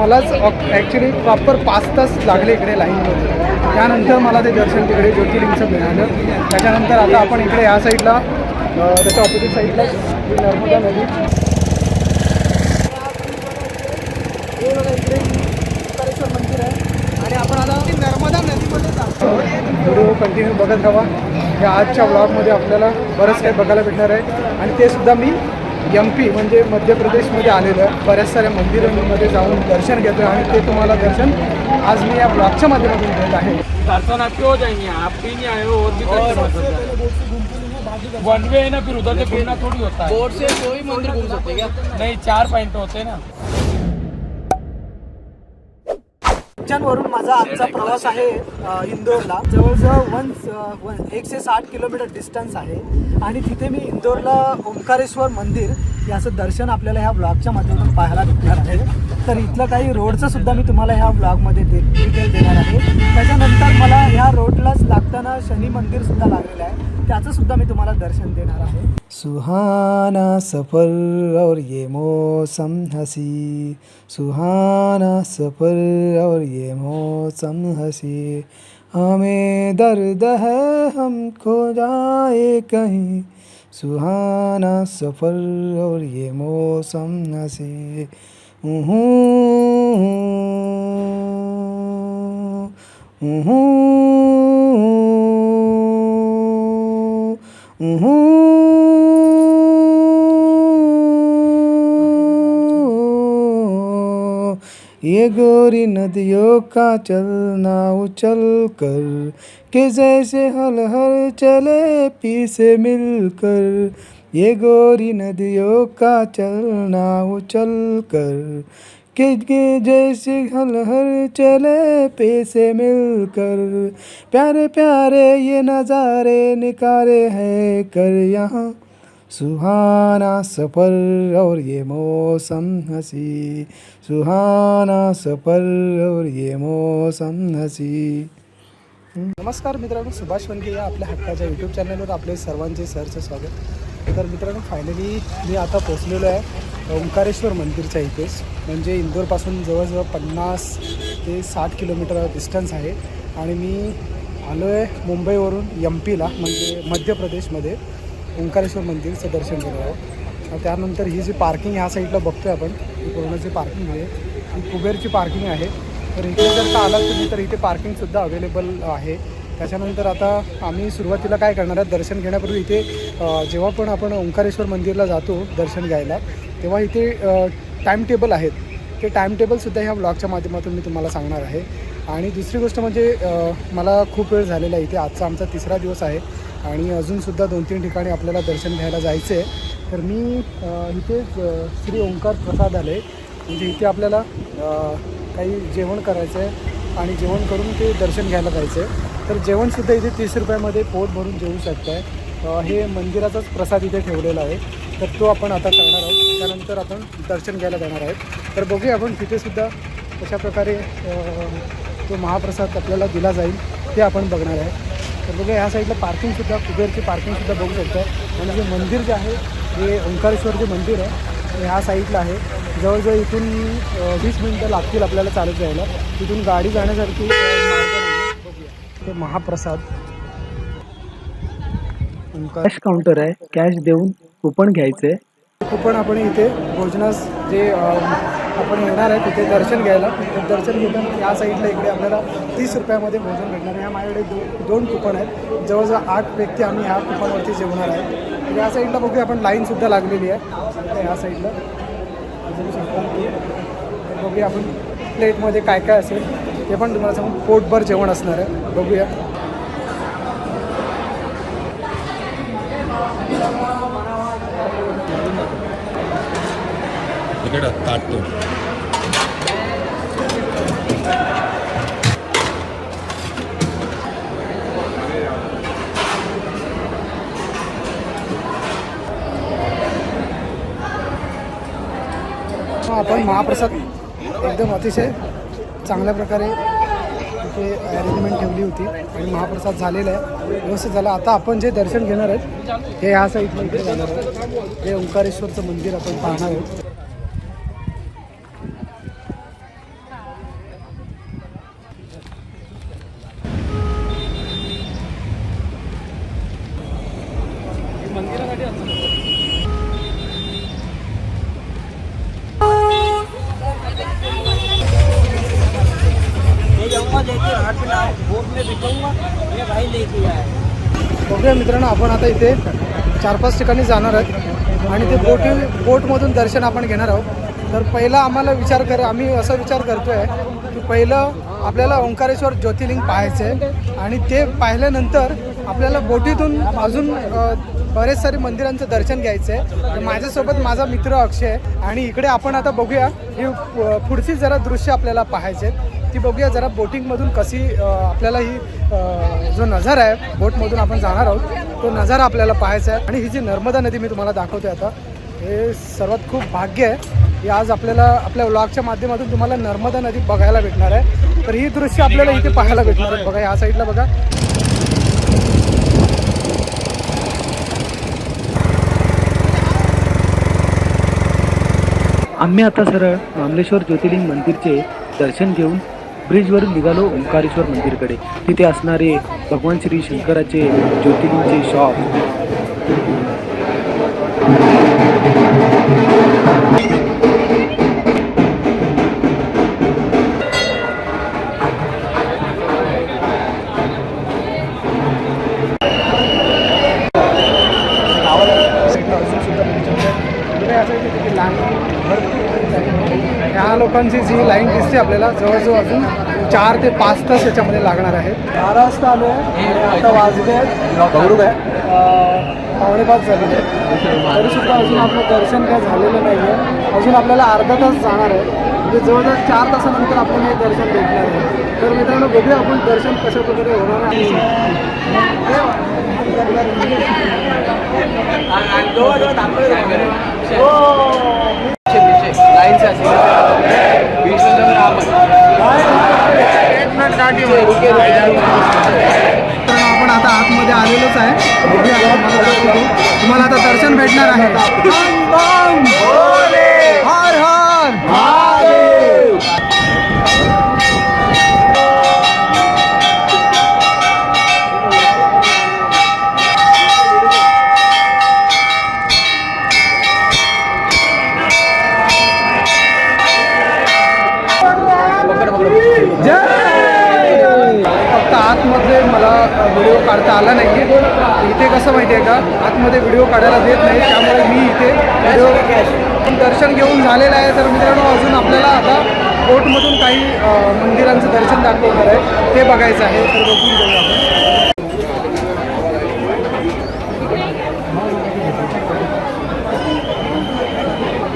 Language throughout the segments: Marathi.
मलाच ॲक्च्युली प्रॉपर पाच तास लागले इकडे लाईनमध्ये त्यानंतर मला ते दर्शन तिकडे ज्योतिर्लिंगचं मिळालं. त्याच्यानंतर आता आपण इकडे या साईडला त्याच्या ऑपोजिट साईडला नर्मदा नदी. इकडे ओंकारेश्वर मंदिर आहे. आणि आपण आता नर्मदा नदीमध्ये जातो. व्हिडिओ कंटिन्यू बघत राहा. या आजच्या ब्लॉगमध्ये आपल्याला बरंच काही बघायला भेटणार आहे. आणि ते सुद्धा मी एम पी म्हणजे मध्य प्रदेशमध्ये आलेलं आहे. बऱ्याच साऱ्या मंदिरांमध्ये जाऊन दर्शन घेतो आणि ते तुम्हाला दर्शन आज मी या ब्लॉगच्या माध्यमातून घेत आहे. दर्शन आपके हो जाएंगे आप भी नहीं आए हो और भी दर्शन सकते वन वे है ना फिर उधर से घूमना थोड़ी होता है। से कोई मंदिर घूम सकते क्या? नहीं चार पॉइंट होते हैं ना। वरून माझा आजचा प्रवास आहे इंदोरला. जवळजवळ वन वन एकशे साठ किलोमीटर डिस्टन्स आहे. आणि तिथे मी इंदोरला ओंकारेश्वर मंदिर याचं दर्शन आपल्याला ह्या ब्लॉगच्या माध्यमातून पाहायला भेटणार आहे. तर इथलं काही रोडचं सुद्धा मी तुम्हाला ह्या ब्लॉगमध्ये दे डिटेल देणार आहे. त्याच्यानंतर मला ह्या रोडलाच लागताना शनी मंदिर सुद्धा लागलेलं आहे. त्याचं सुद्धा मी तुम्हाला दर्शन देणार आहे. सुहाना सफर और ये मौसम हसी। सुहाना सफर और ये मौसम हसी। हमें दर्द है हम खो जाए कहीं। सुहाना सफर और ये मौसम हसी। ये गोरी नदियों का चलना उछल कर, कि जैसे हल हल चले पी से मिलकर। ये गोरी नदियों का चलना उछल कर के जैसे हल हर चले पैसे मिलकर प्यारे प्यारे ये नज़ारे निकारे हैं कर यहाँ। सुहाना सफर और ये मौसम हंसी सुहाना सफर और ये मौसम हंसी। नमस्कार मित्रांनो सुभाष वनके या आपल्या हक्काच्या यूट्यूब चॅनलवर आपले सर्वांचे सरचं स्वागत. तर मित्रांनो फायनली मी आता पोचलेलो आहे ओंकारेश्वर मंदिरच्या इथेच म्हणजे इंदोरपासून जवळजवळ पन्नास ते साठ किलोमीटर डिस्टन्स आहे. आणि मी आलो आहे मुंबईवरून एम पीला म्हणजे मध्य प्रदेशमध्ये ओंकारेश्वर मंदिरचं दर्शन केलं आहे त्यानंतर ही जी पार्किंग ह्या साईडला बघतो आहे आपण. ही पूर्ण पार्किंग आहे. ही कुबेरची पार्किंग आहे. तर इथे जर का आलात तुम्ही तर इथे पार्किंगसुद्धा अवेलेबल आहे. त्याच्यानंतर आता आम्ही सुरुवातीला काय करणार आहे दर्शन घेण्यापूर्वी इथे जेव्हा पण आपण ओंकारेश्वर मंदिरला जातो दर्शन घ्यायला तेव्हा इथे टाईम टेबल आहेत. ते टाईम टेबलसुद्धा ह्या ब्लॉगच्या माध्यमातून मी तुम्हाला सांगणार आहे. आणि दुसरी गोष्ट म्हणजे मला खूप वेळ झालेला आहे इथे. आजचा आमचा तिसरा दिवस आहे आणि अजूनसुद्धा दोन तीन ठिकाणी आपल्याला दर्शन घ्यायला जायचं आहे. तर मी इथे श्री ओंकार प्रसादालय म्हणजे इथे आपल्याला काही जेवण करायचं आहे आणि जेवण करून ते दर्शन घ्यायला जायचं आहे. तर जेवणसुद्धा इथे तीस रुपयामध्ये पोट भरून जेवू शकताय. हे मंदिराचाच प्रसाद इथे ठेवलेला आहे. तर तो आपण आता करणार आहोत. त्यानंतर आपण दर्शन घ्यायला जाणार आहोत. तर बघूया आपण तिथेसुद्धा कशा प्रकारे तो महाप्रसाद आपल्याला दिला जाईल ते आपण बघणार आहे. तर बघा ह्या साईडला पार्किंगसुद्धा कुबेरची पार्किंगसुद्धा बघू शकता आणि जे मंदिर जे आहे हे ओंकारेश्वर जे मंदिर आहे ह्या साईडला आहे. जवळजवळ इथून वीस मिनटं लागतील आपल्याला चालत जायला. तिथून गाडी जाण्यासारखी अ, मार्ग नाही बघूया ते महाप्रसाद. कॅश काउंटर आहे. कॅश देऊन कुपन घ्यायचं. आहे कुपन आपण इथे भोजनास जे आपण येणार आहे तिथे दर्शन घ्यायला. दर्शन घेताना या साईडला इकडे आपल्याला तीस रुपयामध्ये भोजन भेटणार आहे. ह्या माझ्याकडे दो दोन कुपन आहेत. जवळजवळ आठ व्यक्ती आम्ही ह्या कुपनवरती जेवणार आहे. या साईडला बघूया आपण लाईनसुद्धा लागलेली आहे. ह्या साईडला बघूया आपण प्लेटमध्ये काय काय असेल. ते पण तुम्हाला सांगून पोटभर जेवण असणार आहे. बघूया. आपण महाप्रसाद एकदम अतिशय चांगल्या प्रकारे तिथे अरेंजमेंट ठेवली होती आणि महाप्रसाद झालेला आहे. व्यवस्थित झाला. आता आपण जे दर्शन घेणार आहेत हे ह्या साईडला इकडे जाणार आहोत. हे ओंकारेश्वरचं मंदिर आपण पाहणार आहोत. ओके बघूया मित्रांनो आपण आता इथे चार पाच ठिकाणी जाणार आहोत. आणि ते बोटी बोटमधून दर्शन आपण घेणार आहोत. तर पहिला आम्हाला विचार कर आम्ही असा विचार करतो आहे की पहिलं आपल्याला ओंकारेश्वर ज्योतिर्लिंग पाहायचं आहे आणि ते पाहिल्यानंतर आपल्याला बोटीतून अजून बरेच सारे मंदिरांचं दर्शन घ्यायचं आहे तर माझ्यासोबत माझा मित्र अक्षय आणि इकडे आपण आता बघूया ही पुढची जरा दृश्य आपल्याला पाहायचे ती बघूया जरा बोटिंगमधून कशी आपल्याला ही जो नजारा आहे बोटमधून आपण जाणार आहोत तो नजारा आपल्याला पाहायचा आहे. आणि ही जी नर्मदा नदी मी तुम्हाला दाखवते आता हे सर्वात खूप भाग्य आहे. की आज आपल्याला आपल्या व्लॉगच्या माध्यमातून तुम्हाला नर्मदा नदी बघायला भेटणार आहे. तर ही दृश्य आपल्याला इथे पाहायला भेटणार आहे. बघा ह्या साईडला बघा. आम्ही आता सरळ मामलेश्वर ज्योतिर्लिंग मंदिरचे दर्शन घेऊन ब्रिजवरून निघालो ओंकारेश्वर मंदिरकडे. तिथे असणारे भगवान श्री शंकराचे ज्योतिर्लिंगचे शॉप. ह्या लोकांची जी लाईन दिसते आपल्याला जवळजवळ अजून चार ते पाच तास याच्यामध्ये लागणार आहेत बारा वाजता आलो आहे आता वाजले. आहेत अं, पावणे पाच झालेले. आहेत तरीसुद्धा अजून आपलं दर्शन काय झालेलं नाही आहे अजून आपल्याला अर्धा तास जाणार आहे. म्हणजे जवळजवळ चार तासानंतर आपल्याला हे दर्शन भेटणार आहे. तर मित्रांनो बघूया आपण दर्शन कशा प्रकारे होणार आहे. तर आपण आता आतमध्ये आलेलोच आहे. तुम्हाला आता दर्शन भेटणार आहे. काढायला देत नाही त्यामुळे मी इथे दर्शन घेऊन झालेलं आहे. तर मित्रांनो अजून आपल्याला आता बोटमधून काही मंदिरांचं दर्शन दाखवणार आहे. ते बघायचं आहे. तर बघून जाऊ आपण.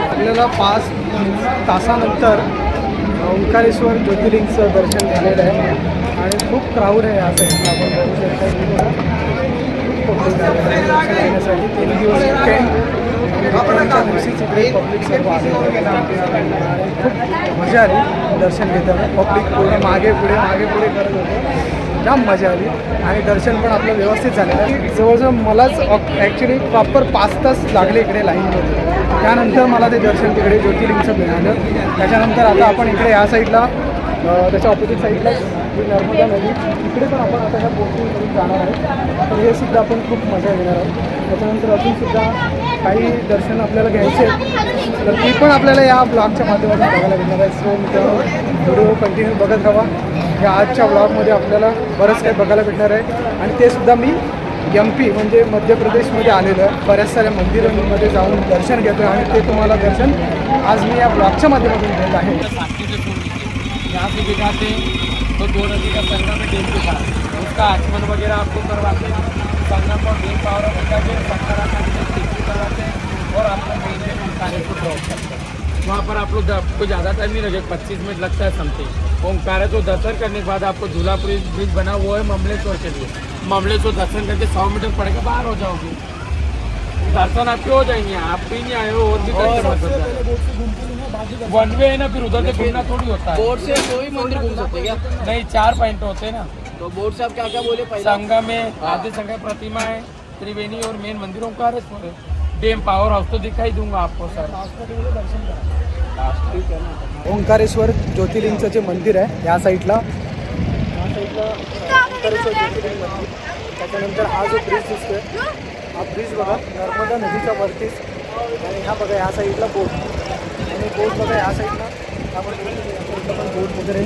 आपल्याला पाच तासानंतर ओंकारेश्वर ज्योतिर्लिंगचं दर्शन झालेलं आहे. आणि खूप क्राऊड आहे या आपण बघू शकता. खूप दर्शन घेण्यासाठी तीन दिवस weekend. दिवशीच पब्लिक सर्व आलेलं आणि खूप मजा आली दर्शन घेताना पब्लिक पूर्ण मागे पुढे मागे पुढे करत होतं जाम मजा आली आणि दर्शन पण आपलं व्यवस्थित झालेलं आहे जवळजवळ मलाच ॲक्च्युली प्रॉपर पाच तास लागले इकडे लाईनमध्ये त्यानंतर मला ते दर्शन तिकडे ज्योतिर्लिंगचं मिळालं त्याच्यानंतर आता आपण इकडे या साईडला त्याच्या ऑपोजिट साईडला जी नर्मदा नदी इकडे पण आपण आता ह्या बोटिंग जाणार आहे तर हे सुद्धा आपण खूप मजा घेणार आहोत. त्याच्यानंतर अजूनसुद्धा काही दर्शन आपल्याला घ्यायचे आहेत. तर ती पण आपल्याला या ब्लॉगच्या माध्यमातून बघायला भेटणार आहे. सो मित्रांनो व्हिडिओ कंटिन्यू बघत राहा. या आजच्या ब्लॉगमध्ये आपल्याला बरंच काही बघायला भेटणार आहे. आणि ते सुद्धा मी एम पी म्हणजे मध्य प्रदेशमध्ये आलेलं आहे. बऱ्याच साऱ्या मंदिरांमध्ये जाऊन दर्शन घेतो आहे आणि ते तुम्हाला दर्शन आज मी या ब्लॉगच्या माध्यमातून घेत आहे. तो दो नदी का संगम है डेम के साथ उसका आचमन वगैरह आपको करवाते. हैं संगम और डेम पावर का जो शंकराचार्य से टिकरी करवाते हैं और आपको मेन में ओंकारेश्वर को ड्रॉप करते हैं वहाँ पर आप लोग आपको ज़्यादा टाइम नहीं लगे पच्चीस मिनट लगता है समथिंग ओंकारे तो दर्शन करने के बाद आपको झूलापुरी ब्रिज बना हुआ है ममलेश्वर के लिए. ममलेश्वर दर्शन करके सौ मीटर पड़ के बाहर हो जाओगे. दर्शन आपके हो जाएंगे आप भी नहीं आए हो और भी कस्टमर वन वे है ना फिर उधर से घूमना थोड़ी होता है बोट से कोई मंदिर घूम सकते हैं क्या नहीं चार पॉइंट होते हैं ना तो बोट से आप क्या क्या बोले पहला संगम है आदि संगम प्रतिमा है त्रिवेणी और मेन मंदिरों का है डैम पावर हाउस तो दिखाई दूंगा आपको सर ओंकारेश्वर ज्योतिर्लिंगचं जे मंदिर आहे या साईडला. या साईडला ओंकारेश्वर ज्योतिर्लिंग मंदिर. त्याच्यानंतर हा जो ब्रिज दिसतोय हा ब्रिज बघा नर्मदा नदीच्या वरतीच. आणि हा बघा ह्या साईडला बोट आणि बोट बघा ह्या साईडला आपण पण बोट वगैरे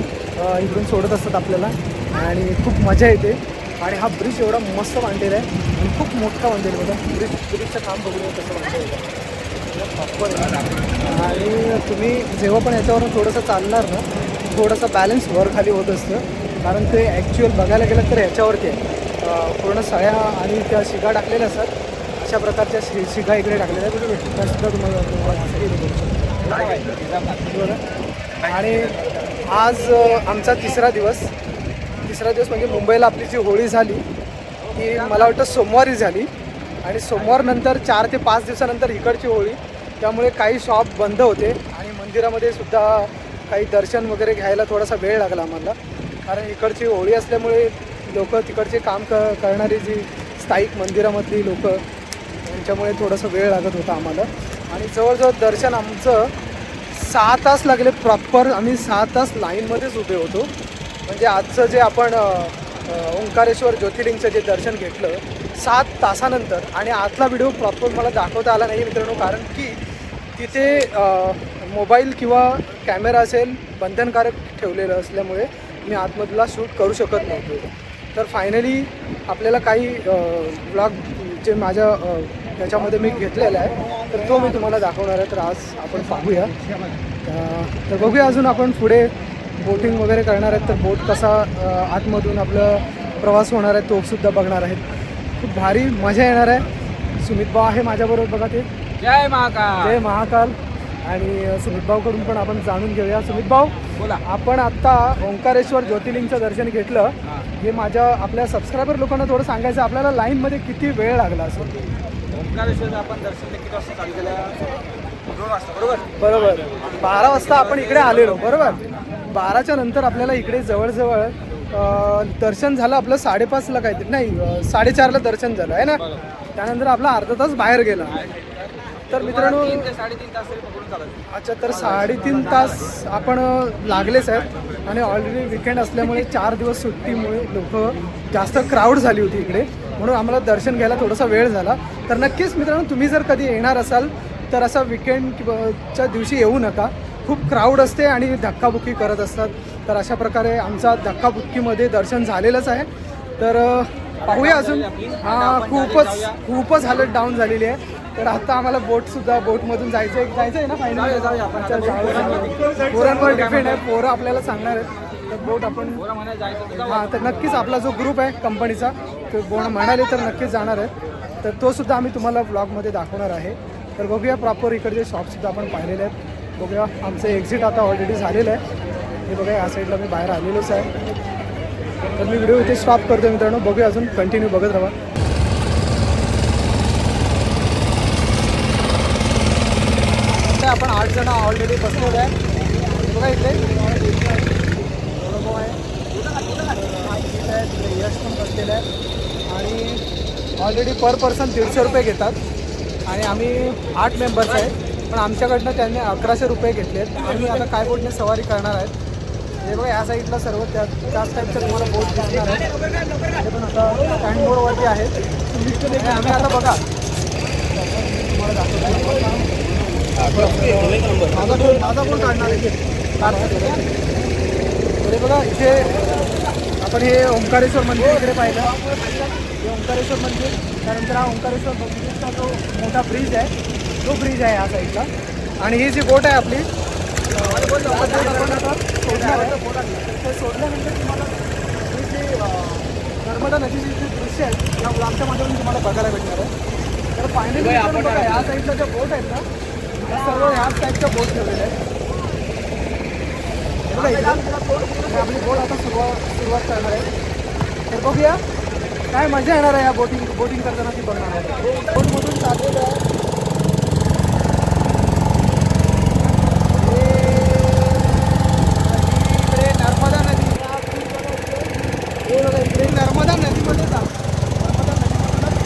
इकडून सोडत असतात आपल्याला. आणि खूप मजा येते. आणि हा ब्रिज एवढा मस्त बांधलेला आहे. आणि खूप मोठा बांधलेला बघा. ब्रिज ब्रिजचं काम बघूया कसं बांधलेलं आणि तुम्ही जेव्हा पण याच्यावरून थोडंसं चालणार ना थोडंसं बॅलन्स वर खाली होत असतं. कारण ते ॲक्च्युअल बघायला गेलं तर ह्याच्यावरती आहे. पूर्ण सळ्या आणि त्या शिगा टाकलेल्या असतात. अशा प्रकारच्या शि शिगा इकडे टाकलेल्या आहेत. कुठे त्या सुद्धा तुम्हाला आणि आज आमचा तिसरा दिवस. तिसरा दिवस म्हणजे मुंबईला आपली जी होळी झाली ती मला वाटतं सोमवारी झाली. आणि सोमवारनंतर चार ते पाच दिवसानंतर इकडची होळी. त्यामुळे काही शॉप बंद होते. आणि मंदिरामध्ये सुद्धा काही दर्शन वगैरे घ्यायला थोडासा वेळ लागला आम्हाला. कारण इकडची होळी असल्यामुळे लोक तिकडचे काम क करणारी जी स्थायिक मंदिरामधली लोक यांच्यामुळे थोडंसं वेळ लागत होता आम्हाला. आणि जवळजवळ दर्शन आमचं सहा तास लागले प्रॉपर आम्ही सहा तास लाईनमध्येच उभे होतो. म्हणजे आजचं जे आपण ओंकारेश्वर ज्योतिर्लिंगचं जे दर्शन घेतलं सात तासानंतर आणि आतला व्हिडिओ प्रॉपर मला दाखवता आला नाही मित्रांनो कारण की तिथे मोबाईल किंवा कॅमेरा असेल बंधनकारक ठेवलेलं असल्यामुळे मी आतमधला शूट करू शकत नव्हतो. तर फायनली आपल्याला काही ब्लॉग जे माझ्या त्याच्यामध्ये मी घेतलेला आहे तर तो मी तुम्हाला दाखवणार आहे. तर आज आपण पाहूया. तर बघूया अजून आपण पुढे बोटिंग वगैरे करणार आहेत तर बोट कसा आतमधून आपलं प्रवास होणार आहे तो सुद्धा बघणार आहेत. खूप भारी मजा येणार आहे. सुमित भाऊ आहे माझ्याबरोबर बघा ते. जय महाकाल. जय महाकाल. आणि सुमित भाऊकडून पण आपण जाणून घेऊया. सुमित भाऊ बोला. आपण आत्ता ओंकारेश्वर ज्योतिर्लिंगचं दर्शन घेतलं. हा. माझ्या आपल्या सबस्क्रायबर लोकांना थोडं सांगायचं आपल्याला लाईनमध्ये किती वेळ लागला असेल? ओंकारेश्वर आपण दर्शन किती वाजता चालू केलं. दोन वाजता बरोबर? बरोबर. बारा वाजता आपण इकडे आलेलो बरोबर? बाराच्या नंतर आपल्याला इकडे जवळजवळ दर्शन झालं आपलं साडेपाचला काहीतरी नाही साडेचारला दर्शन झालं आहे ना? त्यानंतर आपला अर्धा तास बाहेर गेला. तर मित्रांनो तीन ते साडेतीन तास तरी पकडून चालायचं अच्छा तर साडेतीन तास आपण लागलेच आहेत आणि ऑलरेडी विकेंड असल्यामुळे चार दिवस सुट्टीमुळे लोक जास्त क्राऊड झाली होती इकडे. म्हणून आम्हाला दर्शन घ्यायला थोडासा वेळ झाला. तर नक्कीच मित्रांनो तुम्ही जर कधी येणार असाल तर असा विकेंड च्या दिवशी येऊ नका. खूप क्राऊड असते आणि धक्काबुक्की करत असतात. तर अशा प्रकारे आमचा धक्काबुक्कीमध्ये दर्शन झालेलंच आहे. तर पाहूया अजून. हां खूपच खूपच हालत डाऊन झालेली आहे. तर आता आम्हाला बोटसुद्धा बोटमधून जायचं आहे जायचं आहे ना फायनल पोरांवर डिपेंड आहे पोरं आपल्याला सांगणार आहेत. तर बोट आपण. हां तर नक्कीच आपला जो ग्रुप आहे कंपनीचा तो बोण म्हणाले तर नक्कीच जाणार आहे तर तो सुद्धा आम्ही तुम्हाला ब्लॉगमध्ये दाखवणार आहे. तर बघूया प्रॉपर इकडचे शॉपसुद्धा आपण पाहिलेले आहेत. बघूया आमचं एक्झिट आता ऑलरेडी झालेलं आहे. हे बघा या साईडला मी बाहेर आलेलोच आहे. तर मी व्हिडिओ इथे स्टॉप करतो मित्रांनो. बघूया अजून कंटिन्यू बघत राहा. आपण आठ जण ऑलरेडी बसलेलो आहे. बघा इथे. आहे. यश पण बसलेलं आहे आणि ऑलरेडी पर पर्सन दीडशे रुपये घेतात. आणि आम्ही आठ मेंबर्स आहेत. पण आमच्याकडनं त्यांनी अकराशे रुपये घेतले आहेत आम्ही आता काय बोटने सवारी करणार आहेत. हे बघा या साईडला सर्व त्या त्याच टाईपचं तुम्हाला बोट दिसणार आहे ते पण आता स्टँड बोर्डवरती आहेत. आम्ही आता बघा. तुम्हाला दाखवतो. माझा फोन माझा फोन काढणार आहे तर बघा इथे आपण हे ओंकारेश्वर मंदिर इकडे पाहिलं हे ओंकारेश्वर मंदिर त्यानंतर हा ओंकारेश्वर मंदिरचा जो मोठा ब्रिज आहे तो ब्रिज आहे हा साईडचा आणि ही जी बोट आहे आपली बोट ते सोडल्यानंतर तुम्हाला ही जी नर्मदा नदीची जी दृश्य आहेत या ब्लॉकच्या माध्यमातून तुम्हाला बघायला भेटणार आहे तर फायनली बघा ह्या साईडला ज्या बोट आहेत ना सर्व ह्याच टाईपच्या बोट ठेवलेल्या आहेत आपली बोट आता सुरुवात सुरुवात करणार आहे तर बघूया. काय मजा येणार आहे या बोटिंग बोटिंग करताना ती बघणार आहे बोटमधून चाललेलं आहे हे इकडे नर्मदा नदी हे बघा इकडे नर्मदा नदीमध्ये जा नर्मदा नदीमधूनच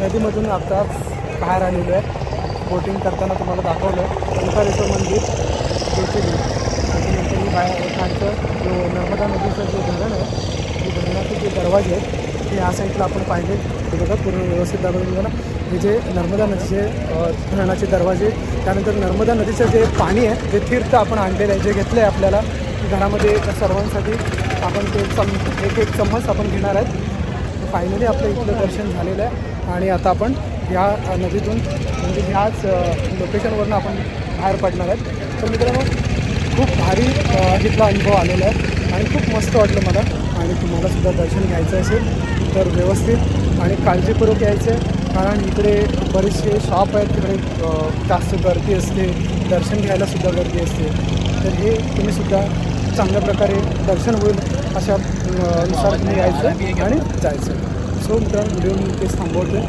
नदीमधून आत्ताच बाहेर आलेलो आहे. बोटिंग करताना तुम्हाला दाखवलं ओंकारेश्वर मंदिर. ज्योतिर्लिंग त्याच्यानंतर मी बाहेर खालचं जो नर्मदा नदीचं जे धरण आहे ते धरणाचे जे दरवाजे आहेत ते या साईडला आपण पाहिले. ते बघा पूर्ण व्यवस्थित दाखवून बघा हे जे नर्मदा नदीचे धरणाचे दरवाजे त्यानंतर नर्मदा नदीचं जे पाणी आहे जे तीर्थ आपण आणलेलं आहे जे घेतलं आहे आपल्याला घरामध्ये सर्वांसाठी आपण ते चम एक एक चम्मच आपण घेणार आहेत. फायनली आपलं इथलं दर्शन झालेलं आहे. आणि आता आपण ह्या नदीतून म्हणजे ह्याच लोकेशनवरून आपण बाहेर पडणार आहेत. तर मित्रांनो खूप भारी इथला अनुभव आलेला आहे. आणि खूप मस्त वाटलं मला. आणि तुम्हाला सुद्धा दर्शन घ्यायचं असेल तर व्यवस्थित आणि काळजीपूर्वक यायचं आहे. कारण इकडे बरेचसे शॉप आहेत तिकडे जास्त गर्दी असते. दर्शन घ्यायला सुद्धा गर्दी असते. तर हे तुम्ही सुद्धा चांगल्या प्रकारे दर्शन होईल. अशा नुसार तुम्ही यायचं आणि जायचं. सो मित्रांनो व्हिडिओ मी तेच थांबवतो